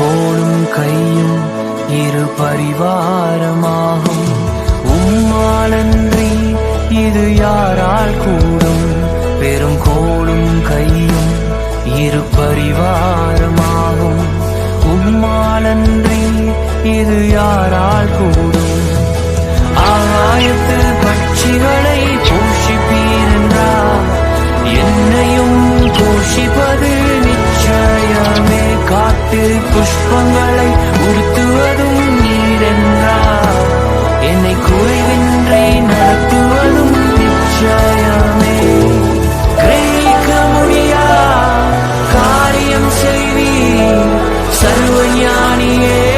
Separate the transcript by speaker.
Speaker 1: கோலும் கையும் இரு பரிவாரமாகும். உம்மாலன்றி இது யாரால் கூடும்? பெரும் கோலும் கையும் இரு பரிவாரமாகும். உம்மாலன்றி இது யாரால் கூடும்? காட்டில் புஷ்பங்களை உடுத்துவதும் நீரென்றார். என்னை குறைவின்றி நடத்துவதும் நிச்சயமே. கிரகிக்க முடியா? காரியம் செய்வி சர்வஞானியே